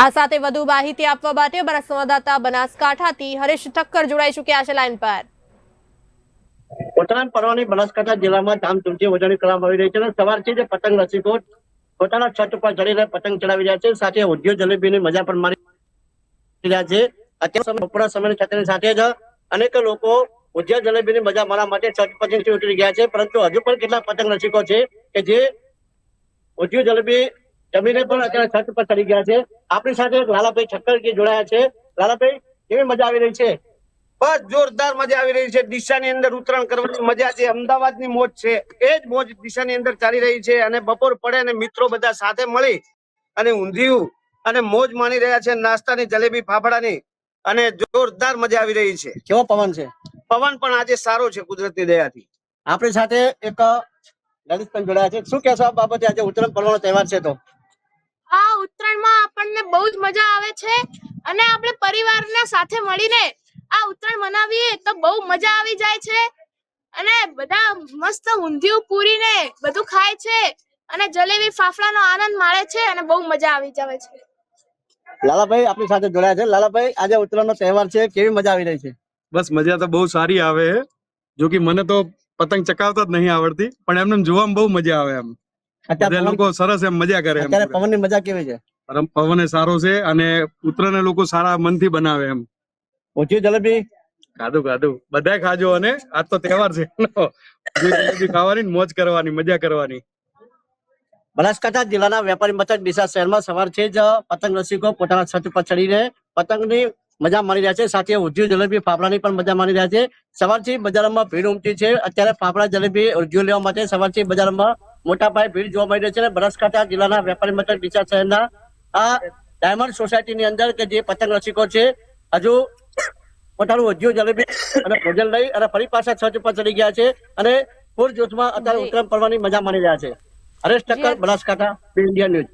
આ સાથે વધુ માહિતી આપવા માટે અમારા સંવાદદાતા બનાસકાંઠાથી હરેશ ઠક્કર જોડાઈ ચુક્યા છે લાઈન પર. ઉત્તરાયણ પર્વની બનાસકાંઠા જિલ્લામાં ધામધૂમથી ઉજવણી કરવામાં આવી રહી છે સવારથી જે પતંગ રસિકો પોતાના છત ઉપર ચડીને પતંગ ચડાવી રહ્યા છે. સાથે ઉદ્યોગ જલેબીની મજા પણ માણી રહ્યા છે. અત્યારે બપોરના સમયની છત્રની સાથે જ અનેક લોકો ઉદ્યોગ જલેબીની મજા માણવા માટે છત પતંગથી ઉતરી ગયા છે. પરંતુ હજુ પણ કેટલા પતંગ રસિકો છે કે જે ઉદ્યોગ જલેબી જમીને પણ અત્યારે છત પર ચડી ગયા છે. આપણી સાથે લાલાભાઈ ઠક્કર જોડાયા છે. લાલાભાઈ કેવી મજા આવી રહી છે? બસ જોરદાર મજા આવી રહી છે. દિશાની અંદર ઉત્તરાયણ કરવાની મજા છે. અમદાવાદની મોજ છે. એ જ મોજ દિશાની અંદર ચાલી રહી છે અને બપોર પડે અને મિત્રો બધા સાથે મળી અને ઊંધિયું અને મોજ માણી રહ્યા છે નાસ્તાની જલેબી ફાફડાની અને જોરદાર મજા આવી રહી છે. કેવો પવન છે? પવન પણ આજે સારો છે કુદરતની દયાથી. આપણી સાથે એક લલિત પણ જોડાયા છે. શું કહેશો આ બાબતે? આજે ઉત્તરાયણ પર્વનો તહેવાર છે તો. આ ઉત્તરાયણમાં આપણને બહુ જ મજા આવે છે અને આપણે પરિવારના સાથે મળીને આ ઉત્તરાયણ મનાવીએ તો બહુ મજા આવી જાય છે. અને બધા મસ્ત ઊંધિયું પૂરીને બધું ખાય છે અને જલેબી ફાફડાનો આનંદ માણે છે અને બહુ મજા આવી જાય છે. લાલાભાઈ આપણી સાથે જોડાયા છે. લાલાભાઈ આજે ઉત્તરાયણનો તહેવાર છે. કેવી મજા આવી રહી છે? બસ મજા તો બહુ સારી આવે જો કે મને તો પતંગ ચકાવતા જ નહીં આવડતી પણ એમને જોવામાં બહુ મજા આવે એમ. અત્યારે લોકો સરસ એમ મજા કરે અત્યારે પવનની મજા કેવી છે? પવન એ સારો છે અને ઉત્તરાયણ લોકો સારા મનથી બનાવે એમ. ઓછી જલેબી? ખાધું ખાધું. બધાય ખાજો અને આજ તો તહેવાર છે. જલેબી ખાવાની મોજ કરવાની મજા કરવાની. બનાસકાંઠા જિલ્લાના વેપારી મથક ડીસા શહેરમાં સવારથી જ પતંગ રસિકો પોતાના છત પર ચડીને પતંગની મજા માણી રહ્યા છે. સાથે ઉદ્યોગ જલેબી ફાફડાની પણ મજા માણી રહ્યા છે. સવારથી બજારમાં ભીડ ઉમટી છે. અત્યારે ફાફડા જલેબી ઉદ્યોગ લેવા માટે સવારથી બજારમાં મોટા પાયે ભીડ જોવા મળી રહી છે અને બનાસકાંઠા જિલ્લાના વેપારી મથક ડીસા શહેરના આ ડાયમંડ સોસાયટીની અંદર કે જે પતંગ રસિકો છે હજુ પોતાનું ઉદ્યોગ જલેબી અને ભોજન લઈ અને ફરી પાછા છત ઉપર ચડી ગયા છે અને પૂર જોશમાં અત્યારે. ઉત્તરાયણ પર્વની મજા માણી રહ્યા છે Haresh Thakkar. Banaskantha India news